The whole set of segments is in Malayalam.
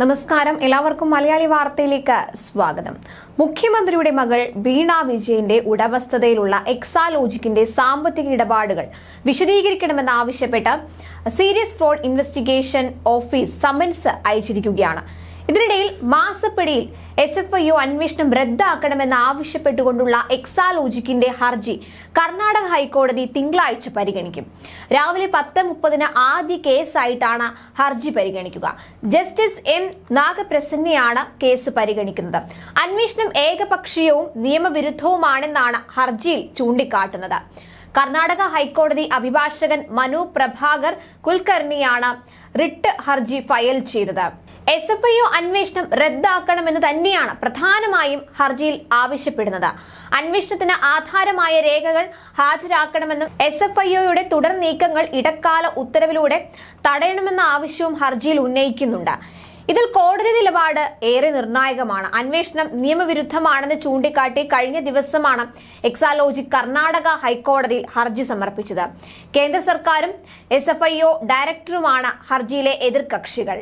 നമസ്കാരം. എല്ലാവർക്കും മലയാളി വാർത്തയിലേക്ക് സ്വാഗതം. മുഖ്യമന്ത്രിയുടെ മകൾ വീണ വിജയന്റെ ഉടമസ്ഥതയിലുള്ള എക്സാലോജിക്കിന്റെ സാമ്പത്തിക ഇടപാടുകൾ വിശദീകരിക്കണമെന്നാവശ്യപ്പെട്ട് serious fraud investigation office summons അയച്ചിരിക്കുകയാണ്. ഇതിനിടയിൽ മാസപ്പിടിയിൽ എസ് എഫ് ഐ ഒ അന്വേഷണം റദ്ദാക്കണമെന്ന് ആവശ്യപ്പെട്ടുകൊണ്ടുള്ള എക്സാലോജിക്കിന്റെ ഹർജി കർണാടക ഹൈക്കോടതി തിങ്കളാഴ്ച പരിഗണിക്കും. രാവിലെ പത്ത് മുപ്പതിന് ആദ്യ കേസായിട്ടാണ് ഹർജി പരിഗണിക്കുക. ജസ്റ്റിസ് എം നാഗപ്രസന്നയാണ് കേസ് പരിഗണിക്കുന്നത്. അന്വേഷണം ഏകപക്ഷീയവും നിയമവിരുദ്ധവുമാണെന്നാണ് ഹർജിയിൽ ചൂണ്ടിക്കാട്ടുന്നത്. കർണാടക ഹൈക്കോടതി അഭിഭാഷകൻ മനു പ്രഭാകർ കുൽക്കർണിയാണ് റിട്ട് ഹർജി ഫയൽ ചെയ്തത്. എസ് എഫ് ഐ ഒ അന്വേഷണം റദ്ദാക്കണമെന്ന് തന്നെയാണ് പ്രധാനമായും ഹർജിയിൽ ആവശ്യപ്പെടുന്നത്. അന്വേഷണത്തിന് ആധാരമായ രേഖകൾ ഹാജരാക്കണമെന്നും എസ് എഫ് ഐ ഒയുടെ തുടർ നീക്കങ്ങൾ ഇടക്കാല ഉത്തരവിലൂടെ തടയണമെന്ന ആവശ്യവും ഹർജിയിൽ ഉന്നയിക്കുന്നുണ്ട്. ഇതിൽ കോടതി നിലപാട് ഏറെ നിർണായകമാണ്. അന്വേഷണം നിയമവിരുദ്ധമാണെന്ന് ചൂണ്ടിക്കാട്ടി കഴിഞ്ഞ ദിവസമാണ് എക്സാലോജി കർണാടക ഹൈക്കോടതിയിൽ ഹർജി സമർപ്പിച്ചത്. കേന്ദ്ര സർക്കാരും എസ് എഫ് ഐ ഒ ഡയറക്ടറുമാണ് ഹർജിയിലെ എതിർകക്ഷികൾ.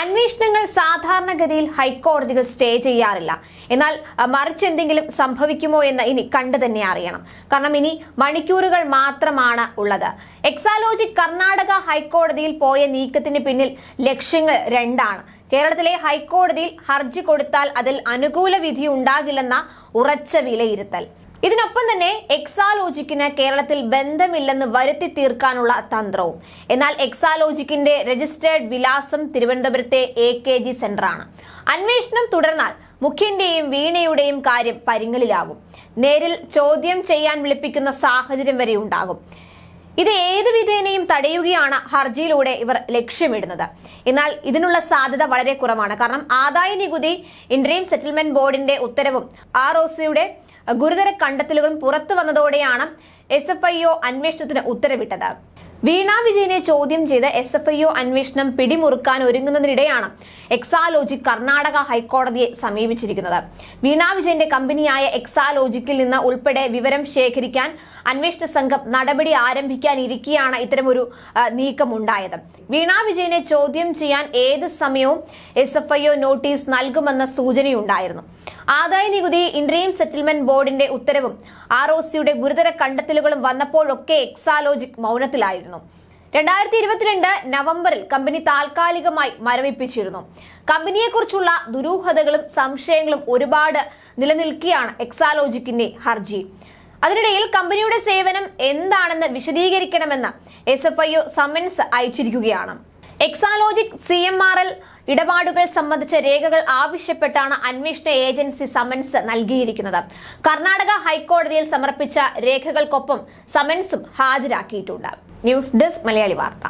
അന്വേഷണങ്ങൾ സാധാരണഗതിയിൽ ഹൈക്കോടതികൾ സ്റ്റേ ചെയ്യാറില്ല. എന്നാൽ മറിച്ച് എന്തെങ്കിലും സംഭവിക്കുമോ എന്ന് ഇനി കണ്ടു തന്നെ അറിയണം. കാരണം ഇനി മണിക്കൂറുകൾ മാത്രമാണ് ഉള്ളത്. എക്സാലോജി കർണാടക ഹൈക്കോടതിയിൽ പോയ നീക്കത്തിന് പിന്നിൽ ലക്ഷ്യങ്ങൾ രണ്ടാണ്. കേരളത്തിലെ ഹൈക്കോടതിയിൽ ഹർജി കൊടുത്താൽ അതിൽ അനുകൂല വിധി ഉണ്ടാകില്ലെന്ന ഉറച്ച വിലയിരുത്തൽ. ഇതിനൊപ്പം തന്നെ എക്സാലോജിക്കിന് കേരളത്തിൽ ബന്ധമില്ലെന്ന് വരുത്തി തീർക്കാനുള്ള തന്ത്രവും. എന്നാൽ എക്സാലോജിക്കിന്റെ രജിസ്റ്റേർഡ് വിലാസം തിരുവനന്തപുരത്തെ എ കെ ജി സെന്ററാണ് അന്വേഷണം തുടർന്നാൽ മുഖ്യന്റെയും വീണയുടെയും കാര്യം പരിങ്ങലിലാകും നേരിൽ ചോദ്യം ചെയ്യാൻ വിളിപ്പിക്കുന്ന സാഹചര്യം വരെ ഉണ്ടാകും. ഇത് ഏത് വിധേനയും തടയുകയാണ് ഹർജിയിലൂടെ ഇവർ ലക്ഷ്യമിടുന്നത്. എന്നാൽ ഇതിനുള്ള സാധ്യത വളരെ കുറവാണ്. കാരണം ആദായ നികുതി ഇൻട്രീം സെറ്റിൽമെന്റ് ബോർഡിന്റെ ഉത്തരവും ആർ ഒ സിയുടെ ഗുരുതര കണ്ടെത്തലുകളും പുറത്തു വന്നതോടെയാണ് എസ് എഫ് ഐ ഒ അന്വേഷണത്തിന് ഉത്തരവിട്ടത്. വീണ വിജയനെ ചോദ്യം ചെയ്ത് എസ് എഫ് ഐ ഒ അന്വേഷണം പിടിമുറുക്കാൻ ഒരുങ്ങുന്നതിനിടെയാണ് എക്സാലോജി കർണാടക ഹൈക്കോടതിയെ സമീപിച്ചിരിക്കുന്നത്. വീണ വിജയന്റെ കമ്പനിയായ എക്സാലോജിക്കിൽ നിന്ന് ഉൾപ്പെടെ വിവരം ശേഖരിക്കാൻ അന്വേഷണ സംഘം നടപടി ആരംഭിക്കാനിരിക്കെയാണ് ഇത്തരമൊരു നീക്കമുണ്ടായത്. വീണ വിജയനെ ചോദ്യം ചെയ്യാൻ ഏത് സമയവും എസ് എഫ് നോട്ടീസ് നൽകുമെന്ന സൂചനയുണ്ടായിരുന്നു. ആദായ നികുതി ഇൻട്രീം സെറ്റിൽമെന്റ് ബോർഡിന്റെ ഉത്തരവും ആർ ഒ സിയുടെ ഗുരുതര കണ്ടെത്തലുകളും വന്നപ്പോഴൊക്കെ എക്സാലോജിക് മൗനത്തിലായിരുന്നു. രണ്ടായിരത്തി ഇരുപത്തിരണ്ട് നവംബറിൽ കമ്പനി താൽക്കാലികമായി മരവിപ്പിച്ചിരുന്നു. കമ്പനിയെക്കുറിച്ചുള്ള ദുരൂഹതകളും സംശയങ്ങളും ഒരുപാട് നിലനിൽക്കുകയാണ് എക്സാലോജിക്കിന്റെ ഹർജി. അതിനിടയിൽ കമ്പനിയുടെ സേവനം എന്താണെന്ന് വിശദീകരിക്കണമെന്ന് S F I O അയച്ചിരിക്കുകയാണ്. Exalogic C M R L ഇടപാടുകൾ സംബന്ധിച്ച രേഖകൾ ആവശ്യപ്പെട്ടാണ് അന്വേഷണ ഏജൻസി സമൻസ് നൽകിയിരിക്കുന്നത്. കർണാടക ഹൈക്കോടതിയിൽ സമർപ്പിച്ച രേഖകൾക്കൊപ്പം സമൻസും ഹാജരാക്കിയിട്ടുണ്ട്. News desk Malayali Vartha.